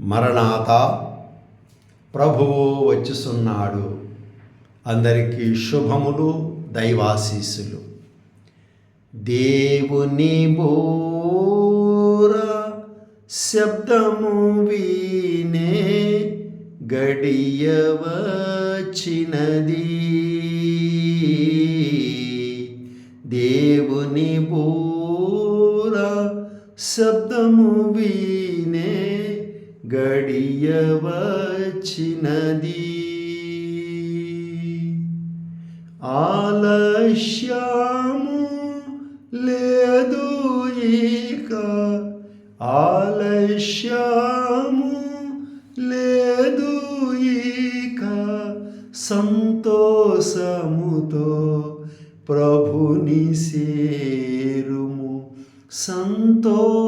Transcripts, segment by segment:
మరణాత ప్రభువు వచ్చిస్తున్నాడు అందరికీ శుభములు దైవాశీస్సులు. దేవుని బోర శబ్దము వీనే గడియవచ్చినది దేవుని బోర శబ్దము వీ గడియవచ్చినది. ఆలస్యము లేదు ఇక ఆలస్యము లేదు ఇక. సంతోషముతో ప్రభుని సేరుము సంతోషముతో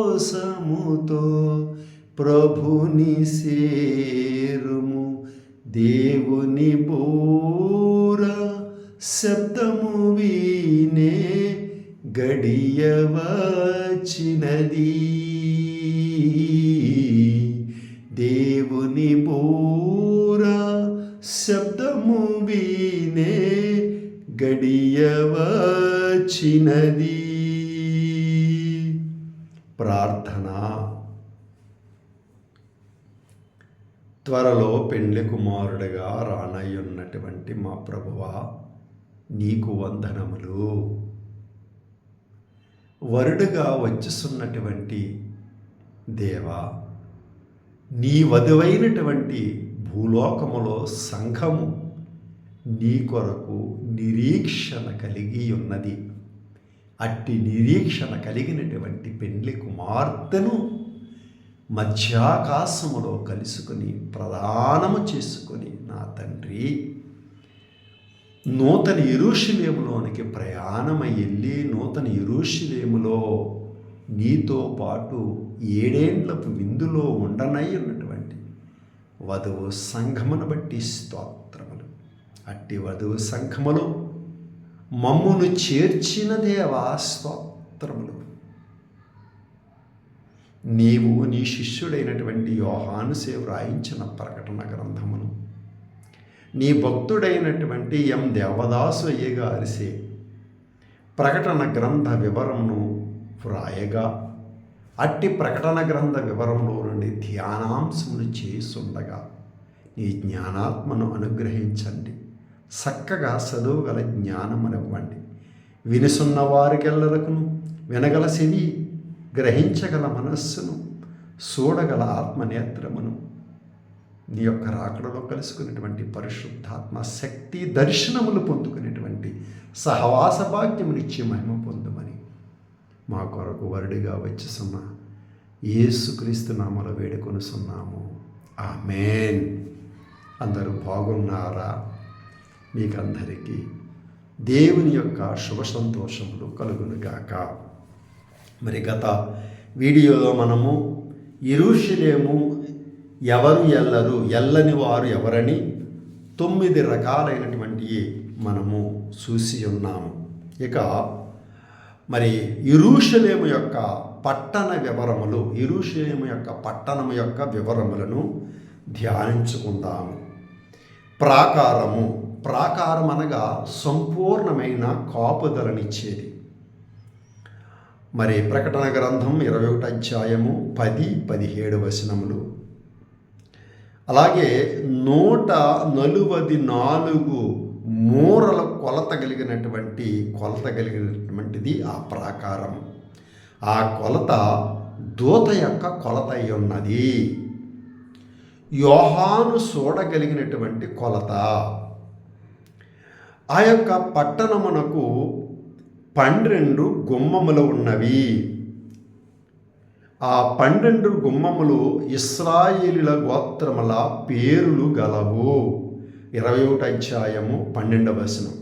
ప్రభుని సేరుము. దేవుని బోర శబ్దము వీనే గడియవచ్చినది దేవుని బోర శబ్దము వీనే గడియవచ్చినది ప్రార్థన. త్వరలో పెండ్లి కుమారుడిగా రానయ్యున్నటువంటి మా ప్రభువా నీకు వందనములు. వరుడుగా వచ్చిస్తున్నటువంటి దేవా నీ వధువైనటువంటి భూలోకములో సంఘము నీ కొరకు నిరీక్షణ కలిగి ఉన్నది అట్టి నిరీక్షణ కలిగినటువంటి పెండ్లి కుమార్తెను మధ్యాకాశములో కలుసుకొని ప్రదానము చేసుకొని నా తండ్రి నూతన ఇరుషులేములోనికి ప్రయాణమై వెళ్ళి నూతన ఇరుషులేములో నీతో పాటు ఏడేండ్లకు విందులో ఉండనై ఉన్నటువంటి వధువు సంఘమును బట్టి స్తోత్రములు. అట్టి వధువు సంఘములు మమ్మును చేర్చిన దేవా స్తోత్రములు. నీవు నీ శిష్యుడైనటువంటి యోహాను సేవ రాయించిన ప్రకటన గ్రంథమును. నీ భక్తుడైనటువంటి ఎం దేవదాసు అయ్యగా అరిసే ప్రకటన గ్రంథ వివరమును వ్రాయగా అట్టి ప్రకటన గ్రంథ వివరంలో నుండి ధ్యానాంశములు చేసుండగా నీ జ్ఞానాత్మను అనుగ్రహించండి. చక్కగా చదువుగల జ్ఞానమునివ్వండి. వినిసున్న వారికెల్లరకును వినగల చెవి గ్రహించగల మనస్సును చూడగల ఆత్మనేత్రమును నీ యొక్క రాకడలో కలుసుకునేటువంటి పరిశుద్ధాత్మ శక్తి దర్శనములు పొందుకునేటువంటి సహవాస భాగ్యమునిచ్చి మహిమ పొందుమని మా కొరకు వరుడిగా వచ్చుసున్న వేడుకొని సున్నాము వేడుకొనుసున్నాము ఆమెన్. అందరూ బాగున్నారా? మీకందరికీ దేవుని యొక్క శుభ సంతోషములు కలుగునుగాక. మరి గత వీడియోలో మనము ఇరుషులేము ఎవరు ఎల్లరు ఎల్లని వారు ఎవరని తొమ్మిది రకాలైనటువంటి మనము చూసి ఉన్నాము. ఇక మరి ఇరుషలేము యొక్క పట్టణ వివరములు ఇరుషలేము యొక్క పట్టణము యొక్క వివరములను ధ్యానించుకుందాము. ప్రాకారము ప్రాకారం అనగా సంపూర్ణమైన కాపుదలనిచ్చేది. మరి ప్రకటన గ్రంథం ఇరవై ఒకటి అధ్యాయము పది పదిహేడు వచనములు. అలాగే నూట నలువది నాలుగు మూరల కొలత కలిగినటువంటి కొలత కలిగినటువంటిది ఆ ప్రాకారం. ఆ కొలత దూత యొక్క కొలత అయి ఉన్నది. యోహాను చూడగలిగినటువంటి కొలత. ఆ యొక్క పట్టణమునకు పన్నెండు గుమ్మములు ఉన్నవి. ఆ పన్నెండు గుమ్మములు ఇస్రాయేలుల గోత్రముల పేరులు గలవు. ఇరవై ఒకటి అధ్యాయము పన్నెండవ వచనం.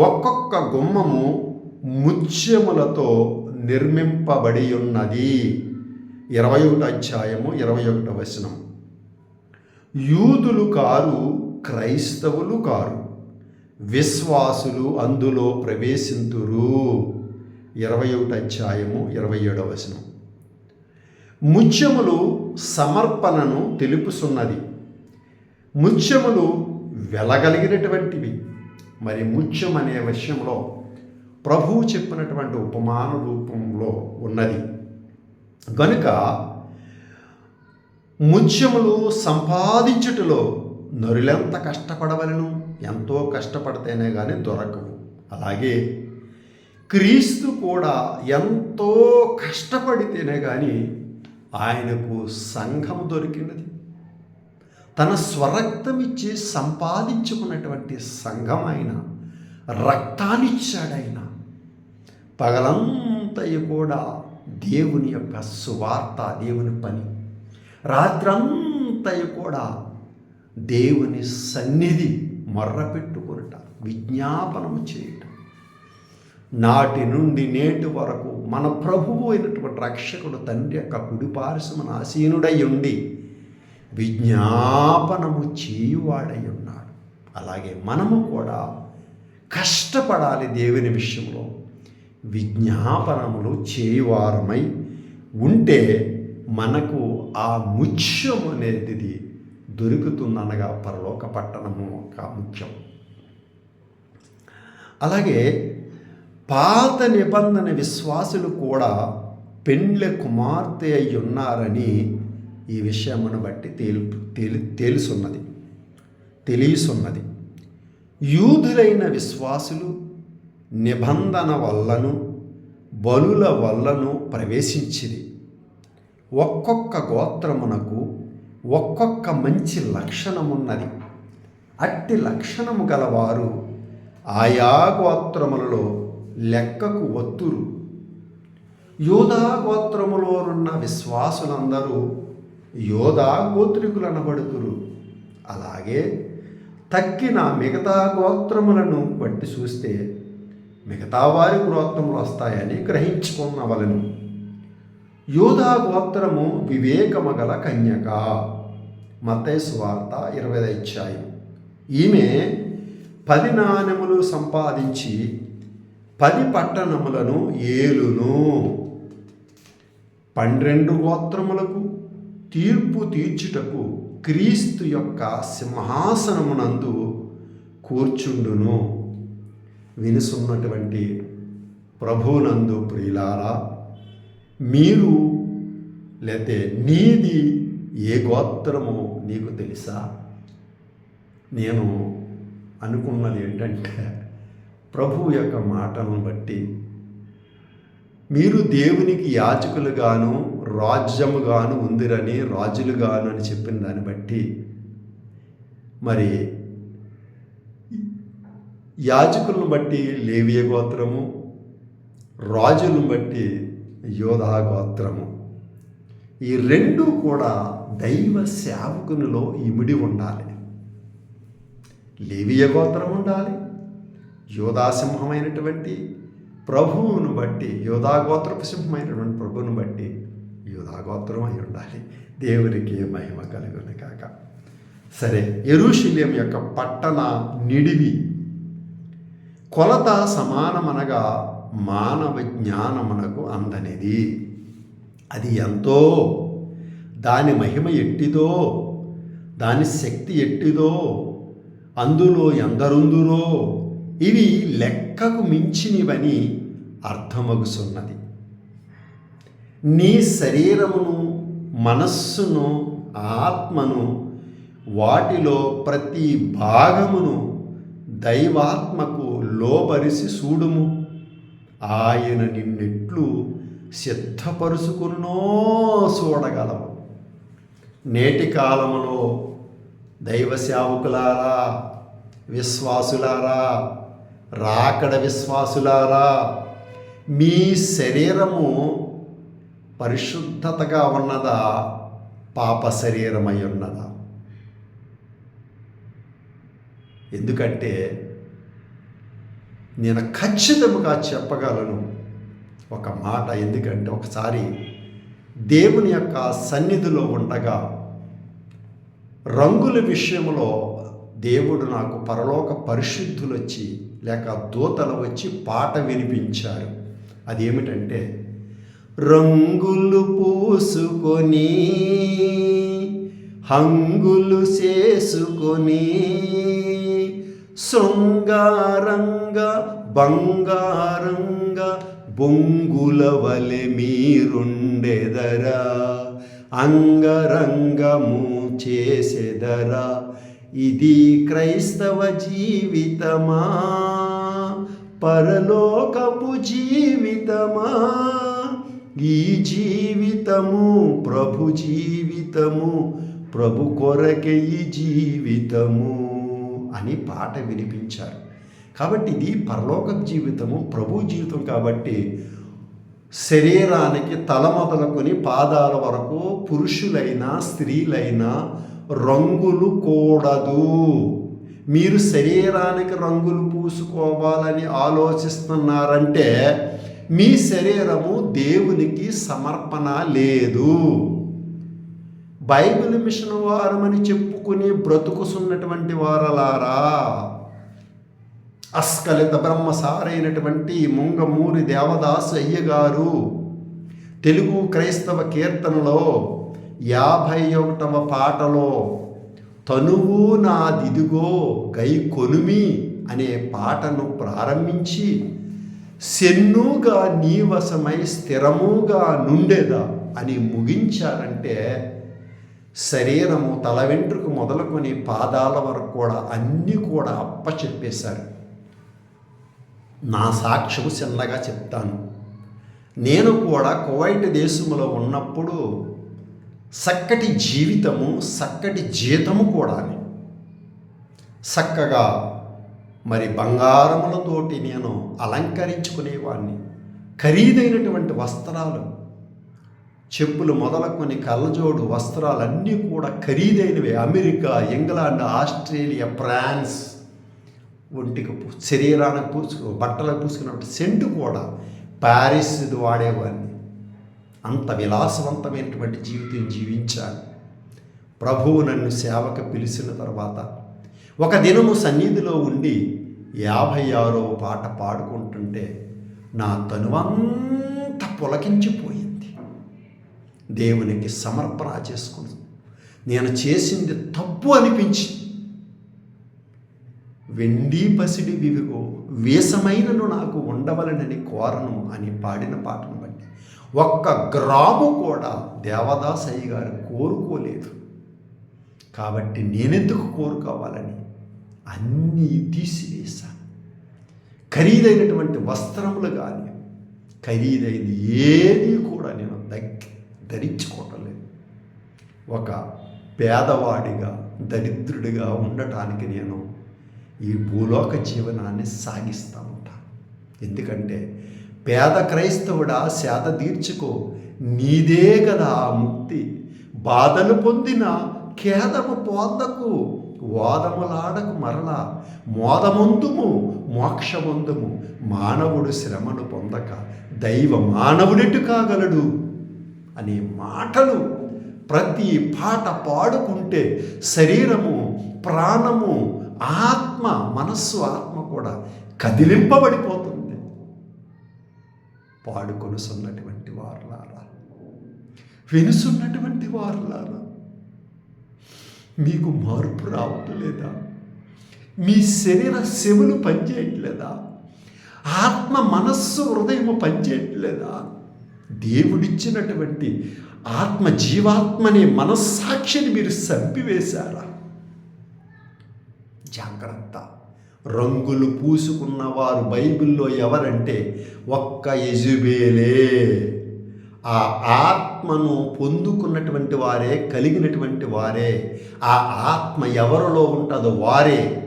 ఒక్కొక్క గుమ్మము ముత్యములతో నిర్మింపబడి ఉన్నది. ఇరవై ఒకటి అధ్యాయము ఇరవై ఒకటి వచనం. యూదులు కారు క్రైస్తవులు కారు. విశ్వాసులు అందులో ప్రవేశింతురు. ఇరవై ఒకటి అధ్యాయము ఇరవై ఏడవ వచనం. ముత్యములు సమర్పణను తెలుపుసున్నది ముత్యములు వెలగలిగినటువంటివి. మరి ముత్యం అనే విషయంలో ప్రభువు చెప్పినటువంటి ఉపమాన రూపంలో ఉన్నది. గనుక ముత్యములు సంపాదించుటలో నరులెంత కష్టపడవలను? ఎంతో కష్టపడితేనే కానీ దొరకవు. అలాగే క్రీస్తు కూడా ఎంతో కష్టపడితేనే కానీ ఆయనకు సంఘం దొరికినది. తన స్వరక్తమిచ్చి సంపాదించుకున్నటువంటి సంఘం ఆయన రక్తాన్నిచ్చాడైనా పగలంతయు కూడా దేవుని యొక్క సువార్త దేవుని పని. రాత్రంతయు కూడా దేవుని సన్నిధి మొర్రపెట్టుకునుట విజ్ఞాపనము చేయటం. నాటి నుండి నేటి వరకు మన ప్రభువు అయినటువంటి రక్షకుడు తండ్రి యొక్క కుడిపార్శ్వమున ఆసీనుడై ఉండి విజ్ఞాపనము చేయువాడై ఉన్నాడు. అలాగే మనము కూడా కష్టపడాలి దేవుని విషయంలో. విజ్ఞాపనములు చేయువారమై ఉంటే మనకు ఆ ముత్యం అనేది దొరుకుతుందనగా పరలోక పట్టణము ఒక ముఖ్యం. అలాగే పాత నిబంధన విశ్వాసులు కూడా పెండ్ల కుమార్తె అయి ఉన్నారని ఈ విషయమును బట్టి తేలు తేలి తేలుసున్నది తెలియసున్నది. యూదులైన విశ్వాసులు నిబంధన వల్లను బలుల వల్లను ప్రవేశించింది ఒక్కొక్క గోత్రమునకు ఒక్కొక్క మంచి లక్షణమున్నది. అట్టి లక్షణము గలవారు ఆయా గోత్రములలో లెక్కకు ఒత్తురు. యోధా గోత్రములోనున్న విశ్వాసులందరూ యోధా గోత్రికులనబడుతురు. అలాగే తక్కిన మిగతా గోత్రములను బట్టి చూస్తే మిగతా వారి గోత్రములు వస్తాయని గ్రహించుకున్నవలను యోధా గోత్రము వివేకము గల కన్యక. మతేసు వార్త ఇరవై ఇచ్చాయి ఈమె పది నాణెములు సంపాదించి పది పట్టణములను ఏలును. పన్నెండు గోత్రములకు తీర్పు తీర్చుటకు క్రీస్తు యొక్క సింహాసనమునందు కూర్చుండును. వినుసున్నటువంటి ప్రభునందు ప్రియులారా మీరు లేతే నీది ఏ గోత్రము నీకు తెలుసా? నేను అనుకున్నది ఏంటంటే ప్రభు యొక్క మాటలను బట్టి మీరు దేవునికి యాచకులుగాను రాజ్యముగాను ఉందిరని రాజులుగాను అని చెప్పిన దాన్ని బట్టి మరి యాజకులను బట్టి లేవియ గోత్రము రాజులను బట్టి యోధా గోత్రము. ఈ రెండు కూడా దైవ సేవకునిలో ఇమిడి ఉండాలి. లేవియ గోత్రం ఉండాలి. యోధాసింహమైనటువంటి ప్రభువును బట్టి యోధాగోత్రపు సింహమైనటువంటి ప్రభువును బట్టి యోధాగోత్రం అయి ఉండాలి. దేవునికి మహిమ కలుగును కాక సరే ఎరుషులేం యొక్క పట్టణ నిడివి కొలత సమానమనగా మానవ జ్ఞానమునకు అందనిది. అది ఎంతో? దాని మహిమ ఎట్టిదో? దాని శక్తి ఎట్టిదో? అందులో ఎందరుందురో? ఇవి లెక్కకు మించినవని అర్థమగుసున్నది. నీ శరీరమును మనస్సును ఆత్మను వాటిలో ప్రతి భాగమును దైవాత్మకు లోబరిసి చూడుము. ఆయన నిన్నెట్లు సిద్ధపరుచుకున్నో చూడగలము. నేటి కాలములో దైవ సేవకులారా విశ్వాసులారా రాకడ విశ్వాసులారా మీ శరీరము పరిశుద్ధతగా ఉన్నదా పాప శరీరమై ఉన్నదా? ఎందుకంటే నేను ఖచ్చితంగా చెప్పగలను ఒక మాట ఎందుకంటే ఒకసారి దేవుని యొక్క సన్నిధిలో ఉండగా రంగుల విషయంలో దేవుడు నాకు పరలోక పరిశుద్ధులు వచ్చి లేక దూతలు వచ్చి పాట వినిపించారు. అదేమిటంటే రంగులు పూసుకొని హంగులు చేసుకొని శృంగారంగా బంగారంగా బొంగుల వలె మీరుండెదరా అంగరంగము చేసెదరా. ఇది క్రైస్తవ జీవితమా పరలోకపు జీవితమా? ఈ జీవితము ప్రభు జీవితము ప్రభు కొరకే ఈ జీవితము అని పాట వినిపించారు. కాబట్టి ఇది పరలోక జీవితము ప్రభు జీవితం కాబట్టి శరీరానికి తల మొదలుకొని పాదాల వరకు పురుషులైనా స్త్రీలైనా రంగులు కూడదు. మీరు శరీరానికి రంగులు పూసుకోవాలని ఆలోచిస్తున్నారంటే మీ శరీరము దేవునికి సమర్పణ లేదు. బైబిల్ మిషన్ వారమని చెప్పుకుని బ్రతుకుసున్నటువంటి వారలారా అస్కలిత బ్రహ్మసారైనటువంటి ముంగమూరి దేవదాసు అయ్యగారు. తెలుగు క్రైస్తవ కీర్తనలో యాభై ఒకటవ పాటలో తనువు నాదిదిగో గై కొనుమి అనే పాటను ప్రారంభించి సెన్నుగా నీవసమై స్థిరముగా నుండేదా అని ముగించారంటే శరీరము తల వెంట్రుకు మొదలుకొని పాదాల వరకు కూడా అన్నీ కూడా అప్పచెప్పేశారు. నా సాక్ష్యము చిన్నగా చెప్తాను. నేను కూడా కువైట్ దేశంలో ఉన్నప్పుడు చక్కటి జీవితము చక్కటి జీతము కూడా చక్కగా మరి బంగారములతోటి నేను అలంకరించుకునేవాడిని ఖరీదైనటువంటి వస్త్రాలు చెప్పులు మొదలుకొని కళ్ళజోడు వస్త్రాలన్నీ కూడా ఖరీదైనవి. America England Australia France. ఒంటికి శరీరానికి పూసుకు బట్టలకు పూసుకున్నప్పుడు సెంటు కూడా ప్యారిస్ వాడేవాడిని. అంత విలాసవంతమైనటువంటి జీవితం జీవించాను ప్రభువు నన్ను సేవకు పిలిచిన తర్వాత ఒక దినము సన్నిధిలో ఉండి యాభై ఆరో పాట పాడుకుంటుంటే నా తనువంతా పులకించిపోయింది. దేవునికి సమర్పణ చేసుకుని నేను చేసింది తప్పు అనిపించింది. వెండి పసిడి వివిగో వేసమైనను నాకు ఉండవలనని కోరను అని పాడిన పాటను బట్టి. ఒక్క గ్రాము కూడా దేవదాసయ్య గారు కోరుకోలేదు. కాబట్టి నేనెందుకు కోరుకోవాలని అన్నీ తీసివేశాను. ఖరీదైనటువంటి వస్త్రములు కానీ ఖరీదైనది ఏది కూడా నేను దగ్గ ధరించుకోవటలేదు ఒక పేదవాడిగా దరిద్రుడిగా ఉండటానికి నేను ఈ భూలోక జీవనాన్ని సాగిస్తూ ఉంటాను ఎందుకంటే పేద క్రైస్తవుడా సేద తీర్చుకో నీదే కదా ఆ ముక్తి. బాధలు పొందిన ఖేదము పొందకు వాదములాడకు మరలా మోదమందుము మోక్షమందుము మానవుడు శ్రమను పొందక దైవ మానవుడెటు కాగలడు అనే మాటలు ప్రతి పాట పాడుకుంటే శరీరము ప్రాణము ఆత్మ ఆత్మ మనస్సు ఆత్మ కూడా కదిలింపబడిపోతుంది. పాడుకొనుసున్నటువంటి వారులారా. వినుసున్నటువంటి వారులారా. మీకు మార్పు రావటం లేదా? మీ శరీర శివులు పనిచేయట్లేదా? ఆత్మ మనస్సు హృదయము పనిచేయట్లేదా? దేవుడిచ్చినటువంటి ఆత్మ జీవాత్మనే మనస్సాక్షిని మీరు చంపివేశారా? జాగ్రత్త. రంగులు పూసుకున్న వారు బైబిల్లో ఎవరంటే ఒక్క యజుబేలే. ఆ ఆత్మను పొందుకున్నటువంటి వారే కలిగినటువంటి వారే ఆ ఆత్మ ఎవరిలో ఉంటుందో వారే.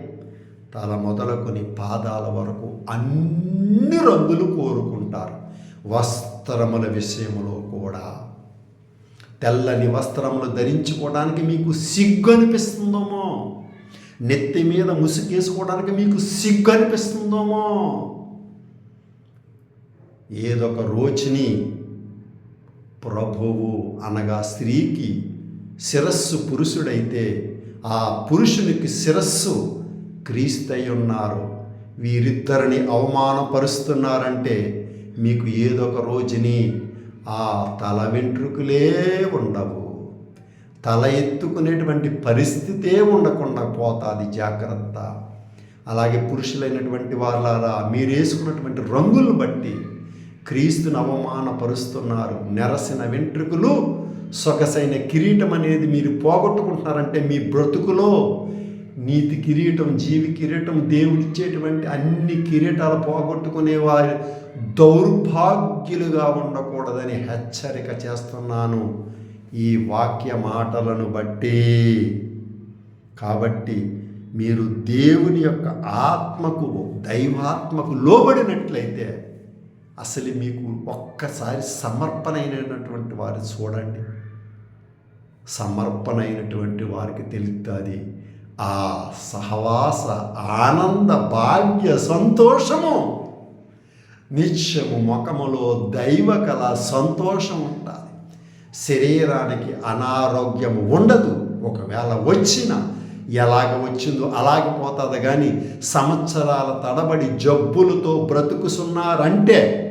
తల మొదలుకొని పాదాల వరకు అన్ని రంగులు కోరుకుంటారు. వస్త్రముల విషయంలో కూడా. తెల్లని వస్త్రములు ధరించుకోవడానికి మీకు సిగ్గు అనిపిస్తుందేమో నెత్తి మీద ముసుగేసుకోవడానికి మీకు సిగ్గు అనిపిస్తుందేమో ఏదొక రోజుని ప్రభువు అనగా స్త్రీకి శిరస్సు పురుషుడైతే ఆ పురుషునికి శిరస్సు క్రీస్తై ఉన్నారు. వీరిద్దరిని అవమానపరుస్తున్నారంటే మీకు ఏదో ఒక రోజుని ఆ తల వెంట్రుకులే ఉండవు. తల ఎత్తుకునేటువంటి పరిస్థితే ఉండకుండా పోతుంది జాగ్రత్త. అలాగే పురుషులైనటువంటి వాళ్ళారా మీరు వేసుకున్నటువంటి రంగులను బట్టి క్రీస్తుని అవమానపరుస్తున్నారు. నెరసిన వెంట్రుకలు సొగసైన కిరీటం అనేది మీరు పోగొట్టుకుంటున్నారంటే మీ బ్రతుకులో నీతి కిరీటం జీవి కిరీటం దేవుడిచ్చేటువంటి అన్ని కిరీటాలు పోగొట్టుకునే వారి దౌర్భాగ్యులుగా ఉండకూడదని హెచ్చరిక చేస్తున్నాను. ఈ వాక్య మాటలను బట్టి. కాబట్టి మీరు దేవుని యొక్క ఆత్మకు దైవాత్మకు లోబడినట్లయితే అసలు మీకు ఒక్కసారి సమర్పణైనటువంటి వారు చూడండి. సమర్పణైనటువంటి వారికి తెలుస్తుంది ఆ సహవాస ఆనంద భాగ్య సంతోషము. నిత్యము ముఖములో దైవ కళ సంతోషం ఉంటుంది శరీరానికి అనారోగ్యం ఉండదు. ఒకవేళ వచ్చిన ఎలాగ వచ్చిందో అలాగే పోతుంది కానీ సంవత్సరాల తడబడి జబ్బులతో బ్రతుకుతున్నారంటే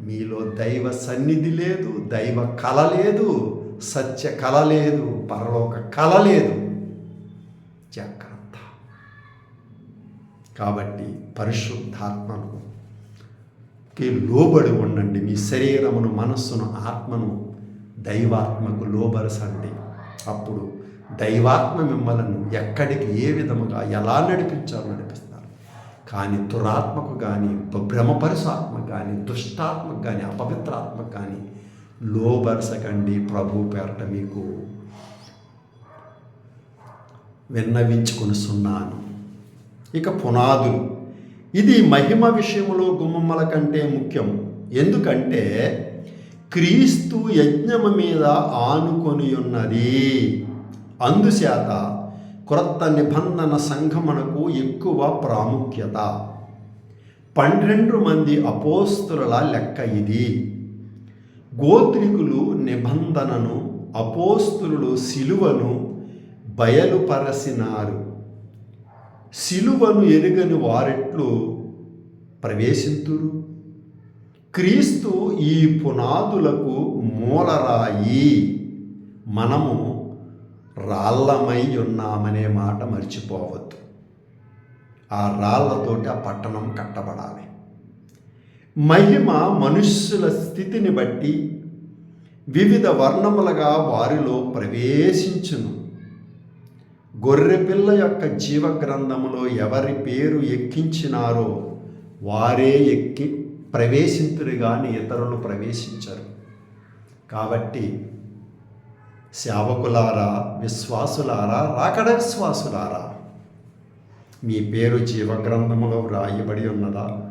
మీలో దైవ సన్నిధి లేదు దైవ కళ లేదు సత్య కళ లేదు పరలోక కళ లేదు. జాగ్రత్త. కాబట్టి పరిశుద్ధాత్మను లోబడి ఉండండి. మీ శరీరమును మనస్సును ఆత్మను దైవాత్మకు లోబరసండి. అప్పుడు దైవాత్మ మిమ్మలను ఎక్కడికి ఏ విధముగా ఎలా నడిపించాలో నడిపిస్తారు. కానీ దురాత్మకు కానీ భ్రమపరుసాత్మకు కానీ దుష్టాత్మకు కానీ అపవిత్రాత్మకు కానీ లోబరసకండి ప్రభు పేరట మీకు. విన్నవించుకొనిస్తున్నాను ఇక పునాదులు. ఇది మహిమ విషయంలో గుమ్మమ్మల కంటే ముఖ్యం. ఎందుకంటే క్రీస్తు యజ్ఞము మీద ఆనుకొని ఉన్నది అందుచేత క్రొత్త నిబంధన సంఘమునకు ఎక్కువ ప్రాముఖ్యత. పన్నెండు మంది అపోస్తుల లెక్క ఇది. గోత్రికులు నిబంధనను అపోస్తులు సిలువను బయలుపరసినారు సిలువను ఎరుగని వారెట్లు ప్రవేశింతురు? క్రీస్తు ఈ పునాదులకు మూలరాయి. మనము రాళ్ళమై ఉన్నామనే మాట మర్చిపోవద్దు. ఆ రాళ్ళతోటి ఆ పట్టణం కట్టబడాలి. మహిమ మనుష్యుల స్థితిని బట్టి వివిధ వర్ణములుగా వారిలో ప్రవేశించును. గొర్రెపిల్ల యొక్క జీవ గ్రంథములో ఎవరి పేరు ఎక్కించినారో వారే ఎక్కి ప్రవేశింతురు కానీ ఇతరులు ప్రవేశించరు. కాబట్టి సేవకులారా విశ్వాసులారా రాకడ విశ్వాసులారా మీ పేరు జీవగ్రంథములో వ్రాయబడి ఉన్నదా?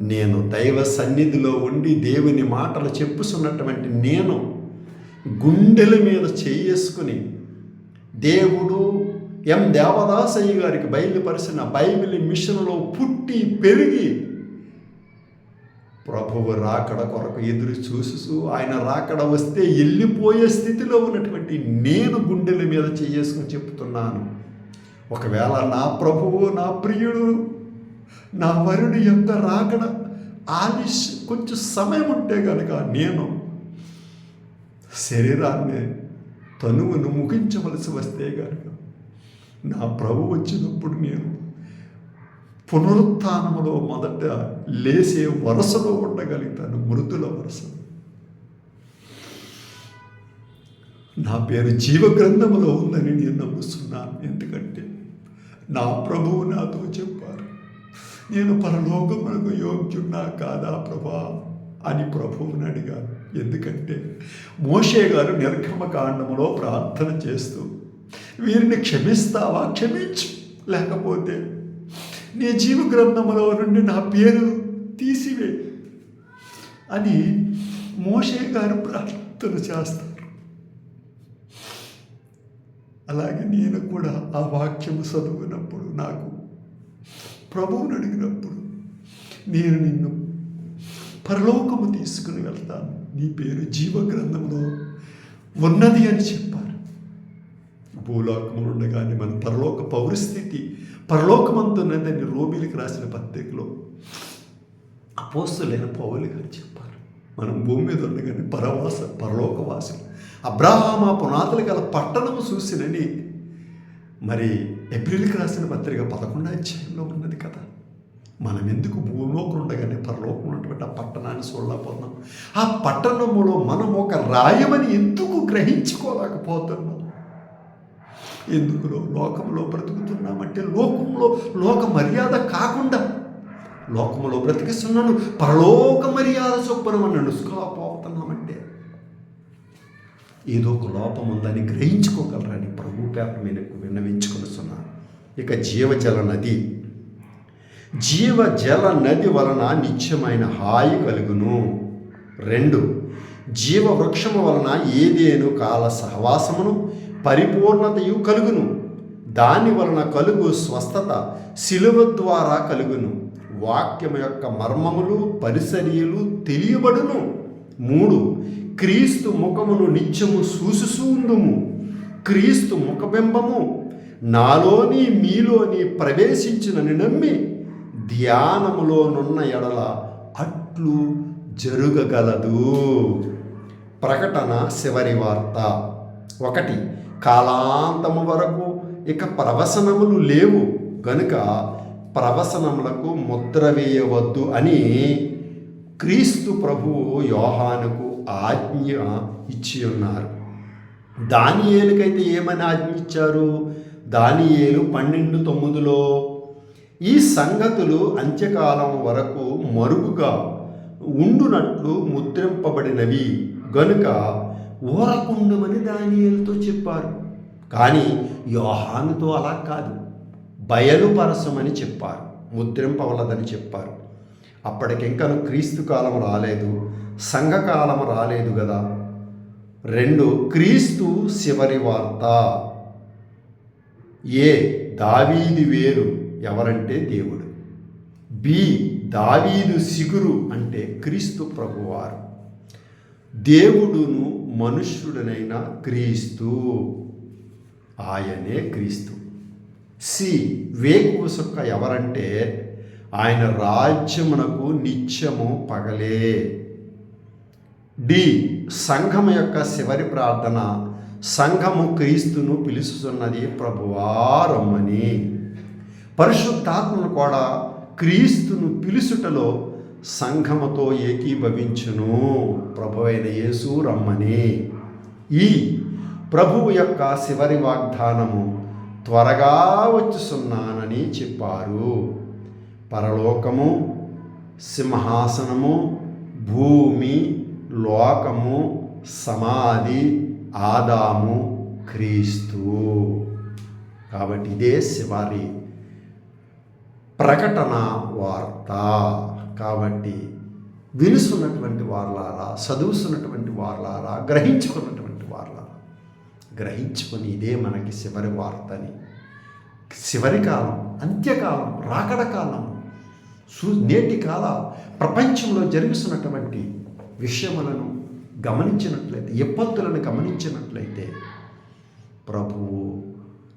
నేను దైవ సన్నిధిలో ఉండి దేవుని మాటలు చెప్పుతున్నటువంటి నేను గుండెల మీద చేసుకుని దేవుడు ఎం దేవదాసయ్య గారికి బయలుపరిచిన బైబిల్ మిషన్లో పుట్టి పెరిగి ప్రభువు రాకడ కొరకు ఎదురు చూసు ఆయన రాకడ వస్తే వెళ్ళిపోయే స్థితిలో ఉన్నటువంటి నేను గుండెల మీద చేసుకుని చెప్తున్నాను. ఒకవేళ నా ప్రభువు నా ప్రియుడు నా వరుడు యొక్క రాకడ ఆలిష్ కొంచెం సమయం ఉంటే కనుక నేను శరీరాన్ని తనువును ముగించవలసి వస్తే కనుక నా ప్రభు వచ్చినప్పుడు నేను పునరుత్నములో మొదట లేసే వరుసలో ఉండగలుగుతాను మృతుల వరుస. నా పేరు జీవగ్రంథములో ఉందని నేను నమ్ముస్తున్నాను ఎందుకంటే నా ప్రభువు నాతో చెప్పారు నేను పరలోకములకు యోగ్యున్నా కాదా ప్రభా? అని ప్రభువుని అడిగాను ఎందుకంటే మోషే గారు నిర్గమకాండములో ప్రార్థన చేస్తూ వీరిని క్షమిస్తావా? క్షమించు. లేకపోతే నీ జీవ గ్రంథములో నుండి నా పేరు తీసివే అని మోషే గారు ప్రార్థన చేస్తారు. అలాగే నేను కూడా ఆ వాక్యము చదువునప్పుడు నాకు ప్రభువుని అడిగినప్పుడు నేను నిన్ను పరలోకము తీసుకుని వెళ్తాను. నీ పేరు జీవగ్రంథంలో ఉన్నది అని చెప్పారు. భూలోకములు ఉండగానే మన పరలోక పౌరస్థితి పరలోకమంతున్నదని రోమిలికి రాసిన పత్రికలో అపోస్తులైన పౌలు గారు చెప్పారు. మనం భూమి మీద ఉండగానే పరవాస పరలోకవాసులు. అబ్రాహామ పునాదులు గల పట్టణము చూసినని మరి ఏప్రిల్కి రాసిన పత్రిక పదకొండ అధ్యాయంలో ఉన్నది కదా. మనం ఎందుకు భూమిలోకి ఉండగానే పరలోకం ఉన్నటువంటి ఆ పట్టణాన్ని చూడలేకపోతున్నాం? ఆ పట్టణములో మనం ఒక రాయమని ఎందుకు గ్రహించుకోలేకపోతున్నాం? ఎందుకులో లోకంలో బ్రతుకుతున్నామంటే లోకంలో లోక మర్యాద కాకుండా లోకంలో బ్రతికిస్తున్నాను పరలోక మర్యాద చొప్పున మన నడుచుకోలేకపోతున్నామంటే ఏదో ఒక లోపం ఉందని గ్రహించుకోగలరని ప్రభు పేపర్ మీద విన్నవించుకొనిస్తున్నాను ఇక జీవజల నది. జీవజల నది వలన నిత్యమైన హాయి కలుగును. రెండు జీవ వృక్షము వలన ఏదేను కాల సహవాసమును పరిపూర్ణతయు కలుగును. దాని వలన కలుగు స్వస్థత శిలువ ద్వారా కలుగును. వాక్యం యొక్క మర్మములు పరిసర్యలు తెలియబడును. మూడు క్రీస్తు ముఖమును నిత్యము చూసుసూందుము క్రీస్తు ముఖబింబము నాలోని మీలోని ప్రవేశించినని నమ్మి ధ్యానములోనున్న ఎడల అట్లు జరుగగలదు. ప్రకటన శివరి వార్త. ఒకటి కాలాంతము వరకు ఇక ప్రవసనములు లేవు. గనుక ప్రవసనములకు ముద్ర వేయవద్దు అని క్రీస్తు ప్రభువు యోహానుకు ఆజ్ఞ ఇచ్చి ఉన్నారు దానియేలుకైతే ఏమని ఆజ్ఞ ఇచ్చారు? దానియేలు పన్నెండు తొమ్మిదిలో ఈ సంగతులు అంత్యకాలం వరకు మరుగుగా ఉండునట్లు ముద్రింపబడినవి. గనుక ఊరకుండమని దానియలతో చెప్పారు. కానీ యోహానుతో అలా కాదు బయలుపరసమని చెప్పారు ముద్రింపవలదని చెప్పారు. అప్పటికింకను క్రీస్తు కాలం రాలేదు సంఘకాలం రాలేదు కదా రెండు క్రీస్తు శివరి వార్త. ఏ దావీది వేరు ఎవరంటే దేవుడు. బి దావీదు సిగురు అంటే క్రీస్తు ప్రభువారు. దేవుడును మనుష్యుడనైన క్రీస్తు. ఆయనే క్రీస్తు. సి. వేకువసొక్క ఎవరంటే ఆయన రాజ్యమునకు నిత్యము పగలే. డి. సంఘం యొక్క చివరి ప్రార్థన సంఘము క్రీస్తును పిలుస్తున్నది ప్రభువారమ్మని పరిశుద్ధాత్మను కూడా క్రీస్తును పిలుచుటలో సంఘముతో ఏకీభవించును. ప్రభు అయిన యేసు రమ్మని. ఈ ప్రభువు యొక్క చివరి వాగ్దానము త్వరగా వచ్చుసున్నానని చెప్పారు. పరలోకము సింహాసనము భూమి లోకము సమాధి ఆదాము క్రీస్తు. కాబట్టి ఇదే శివారి ప్రకటన వార్త. కాబట్టి వినుసున్నటువంటి వార్లారా చదువుతున్నటువంటి వార్లారా గ్రహించుకున్నటువంటి వార్లారా. గ్రహించుకొని ఇదే మనకి చివరి వార్తని. చివరి కాలం అంత్యకాలం రాకడ కాలం సూ నేటి కాల ప్రపంచంలో జరుగుతున్నటువంటి విషయములను గమనించినట్లయితే ఇబ్బందులను గమనించినట్లయితే ప్రభువు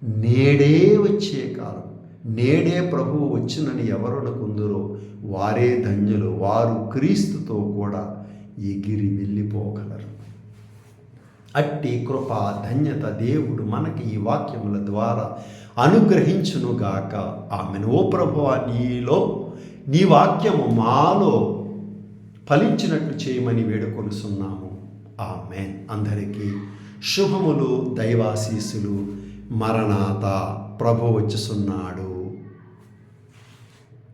నేడే వచ్చే కాలం. నేడే ప్రభువు వచ్చినని ఎవరనుకుందరో వారే ధన్యులు వారు క్రీస్తుతో కూడా ఎగిరి వెళ్ళిపోగలరు. అట్టి కృప ధన్యత దేవుడు మనకి ఈ వాక్యముల ద్వారా అనుగ్రహించునుగాక. ఆమెను. ఓ ప్రభువ నీలో నీ వాక్యము మాలో ఫలించినట్లు చేయమని వేడుకొనుసున్నాము ఆమెన్. అందరికీ శుభములు దైవాశీసులు మరణాత. ప్రభు వచ్చుచున్నాడు